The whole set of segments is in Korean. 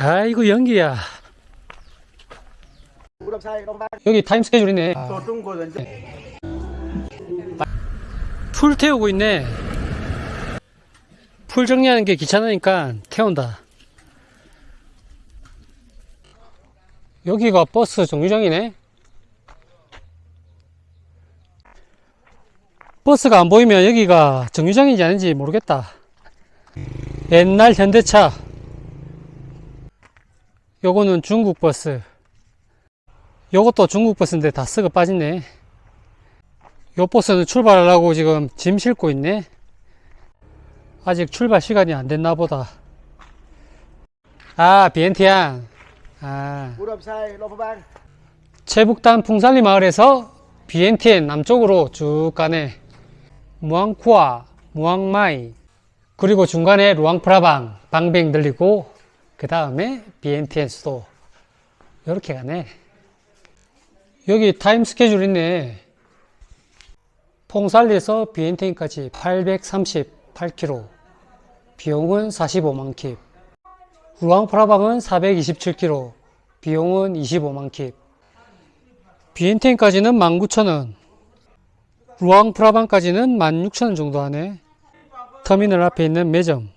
아이고 연기야. 여기 타임 스케줄이네. Quốc人 풀 태우고 있네. 풀 정리하는 게 귀찮으니까 태운다. 여기가 버스 정류장이네. 버스가 안 보이면 여기가 정류장인지 아닌지 모르겠다. 옛날 현대차. 요거는 중국 버스. 요것도 중국 버스인데 다 썩어 빠지네. 요 버스는 출발하려고 지금 짐 싣고 있네. 아직 출발 시간이 안 됐나 보다. 아, 비엔티안. 아. 최북단 풍산리 마을에서 비엔티엔 남쪽으로 쭉 가네. 무앙쿠아, 무앙마이, 그리고 중간에 루앙프라방, 방뱅 들리고, 그 다음에 비엔티엔 수도. 이렇게 가네. 여기 타임 스케줄 있네. 퐁살리에서 비엔티엔까지 838km. 비용은 45만 킵. 루앙프라방은 427km. 비용은 25만 킵. 비엔텐까지는 19,000원. 루앙프라방까지는 16,000원 정도 하네. 터미널 앞에 있는 매점.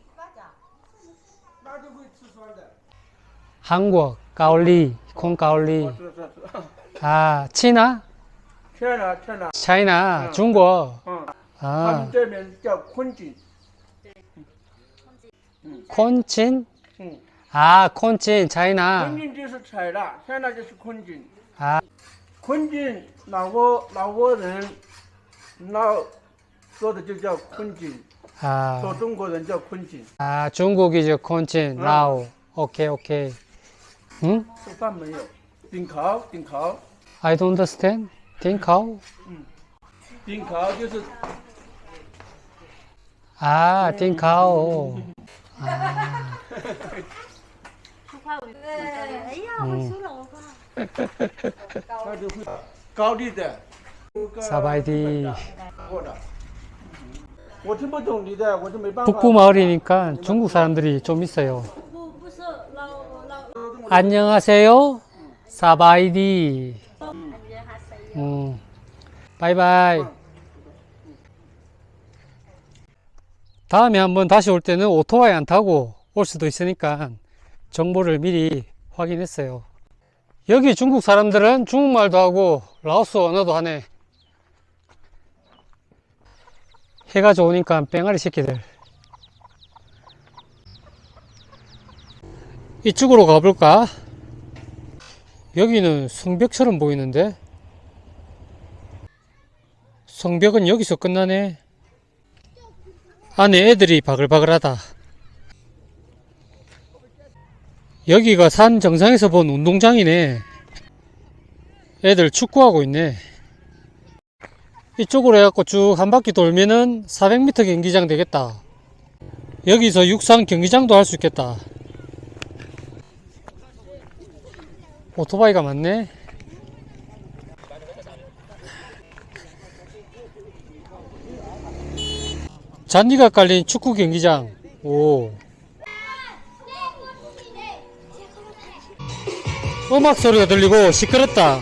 한국, 가올리, 콩 가올리. 아, 치나? 天哪，天哪！ 차이나, 중국. 嗯，他 아, 们这边叫昆锦。 콘친? 嗯， 아, 콘친, 차이나. 昆锦就是采纳，现在就是昆锦。 아, 昆锦，老挝老挝人那说的就叫昆锦，说 아, 中国人叫昆锦。 아, 중국이죠, 콘친, 라오. 오케이, 오케이. 응? 吃饭没有？顶烤，顶烤， I don't understand. think how? 顶烤就是 아, think how? 네,哎呀，会说老话。他就会高丽的。 사바이디. 过的。我听不懂你的，我就没办法。 북부 마을이니까 중국 사람들이 좀 있어요. 안녕하세요. 사바이디. 음. 음. 바이바이. 다음에 한번 다시 올 때는 오토바이 안 타고 올 수도 있으니까 정보를 미리 확인했어요. 여기 중국 사람들은 중국말도 하고 라오스 언어도 하네. 해가 좋으니까 뺑아리 새끼들. 이쪽으로 가볼까? 여기는 성벽처럼 보이는데? 성벽은 여기서 끝나네. 안에 애들이 바글바글하다. 여기가 산 정상에서 본 운동장이네. 애들 축구하고 있네. 이쪽으로 해갖고 쭉 한 바퀴 돌면은 400m 경기장 되겠다. 여기서 육상 경기장도 할 수 있겠다. 오토바이가 많네. 잔디가 깔린 축구 경기장. 오. 음악 소리가 들리고 시끄럽다.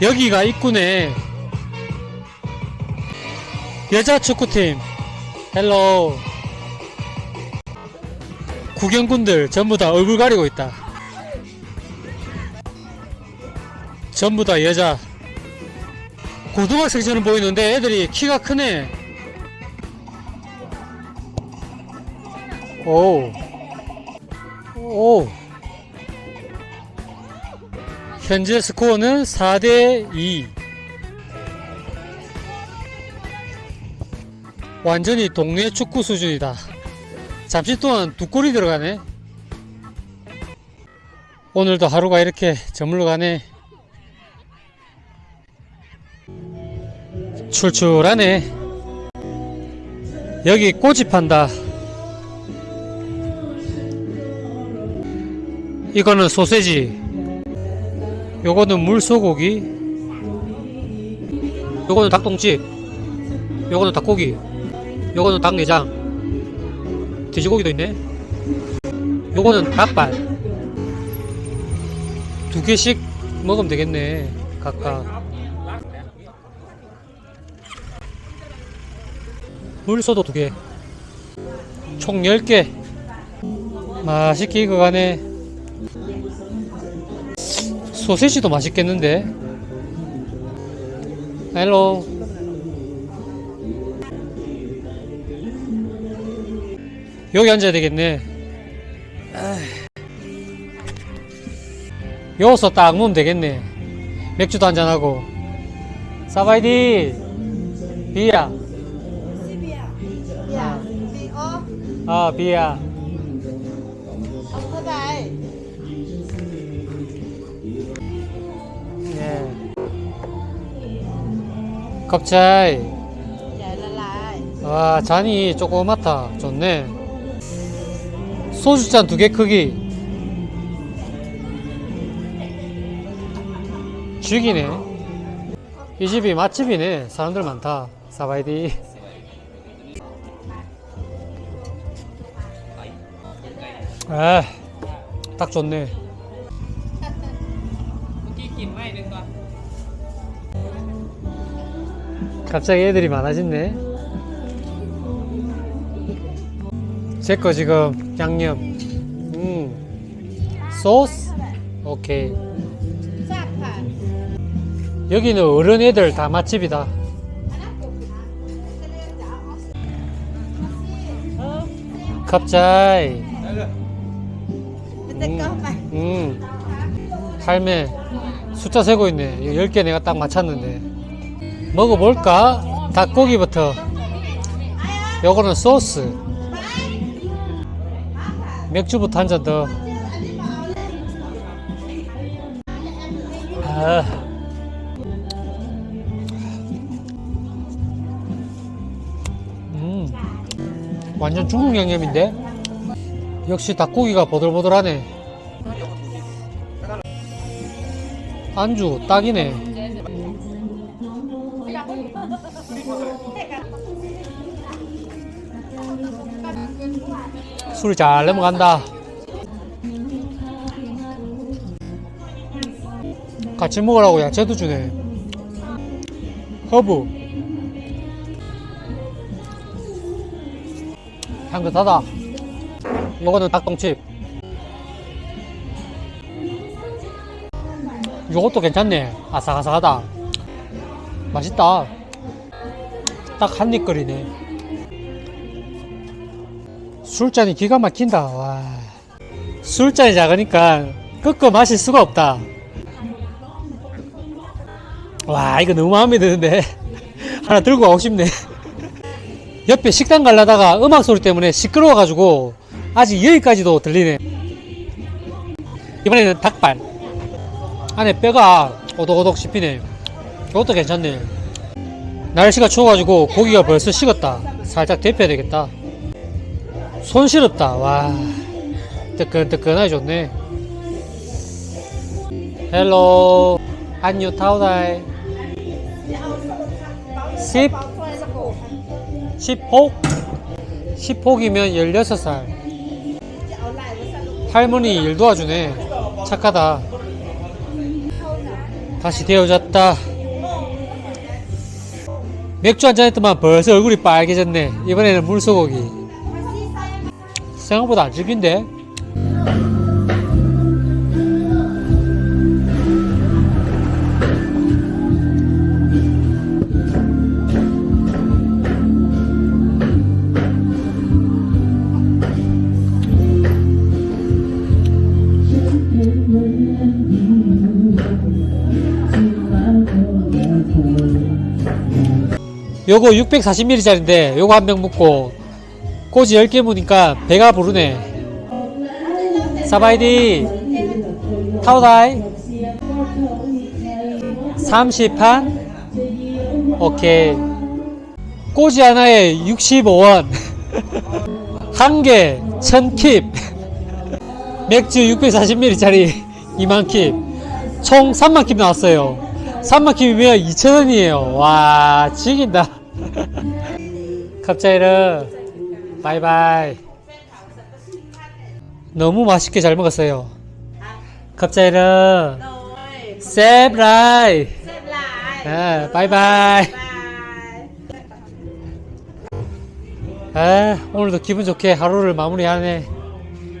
여기가 입구네. 여자 축구팀. 헬로. 구경꾼들 전부 다 얼굴 가리고 있다. 전부 다 여자. 고등학생처럼 보이는데 애들이 키가 크네. 오. 오. 현재 스코어는 4대2. 완전히 동네 축구 수준이다. 잠시 동안 두 골이 들어가네. 오늘도 하루가 이렇게 저물러 가네. 출출하네. 여기 꼬치 판다. 이거는 소세지. 요거는 물소고기. 요거는 닭똥집. 요거는 닭고기. 요거는 닭내장. 돼지고기도 있네. 요거는 닭발. 두 개씩 먹으면 되겠네. 각각. 물소도 두 개. 총 10개. 맛있게 익어가네. 소세지도 맛있겠는데? 헬로. 여기 앉아야 되겠네. 여기서 딱 놓으면 되겠네. 맥주도 한잔하고. 사바이디! 비야. 아, 비야. đây. 예. lại. 와, 잔이 조그맣다. 좋네. 소주잔 두 개 크기. 죽이네. 이 집이 맛집이네. 사람들 많다. 사바이디. 아, 딱 좋네. 갑자기 애들이 많아졌네. 제 거 지금 양념. 음. 소스? 오케이. 여기는 어른 애들 다 맛집이다. 갑자이. Người mày. 음. 할매. 숫자 세고 있네. 10개 내가 딱 맞췄는데. 먹어볼까? 닭고기부터. 요거는 소스. 맥주부터 한 잔 더. 아. 음. 완전 중국 양념인데? 역시 닭고기가 보들보들하네. 안주 딱이네. 술 잘 넘어간다. 같이 먹으라고 야채도 주네. 허브. 향긋하다. 이거는 닭똥집. 이것도 괜찮네. 아삭아삭하다. 맛있다. 딱 한입 끓이네. 술잔이 기가 막힌다. 와. 술잔이 작으니까 끄끄 마실 수가 없다. 와, 이거 너무 마음에 드는데. 하나 들고 가고 싶네. 옆에 식당 가려다가 음악 소리 때문에 시끄러워가지고 아직 여기까지도 들리네. 이번에는 닭발. 안에 뼈가 오독오독 씹히네. 이것도 괜찮네. 날씨가 추워가지고 고기가 벌써 식었다. 살짝 데펴야 되겠다. 손 시렵다. 와. 뜨끈뜨끈하게 좋네. 헬로. 안녕 타오다이. 10 10폭? 10폭이면 16살. 할머니 일 도와주네. 착하다. 다시 데워졌다. 맥주 한잔 했더만 벌써 얼굴이 빨개졌네. 이번에는 물소고기. 생각보다 안 질긴데? 요거 640ml짜리인데 요거 한병 먹고 꼬지 10개 무니까 배가 부르네. 사바이디. 타오다이. 30판 오케이. 꼬지 하나에 65원. 한 개 1000킵. 맥주 640ml짜리 2만 킵 총 3만 킵 나왔어요. 3만 킵이면 2,000원이에요. 와, 지긴다. 갑자이르, 바이바이. 너무 맛있게 잘 먹었어요. อ่ะ 갑자기는 โดย 셉라이. เสร็จลาย 아, 바이바이. บาย 아, 오늘도 기분 좋게 하루를 마무리하네.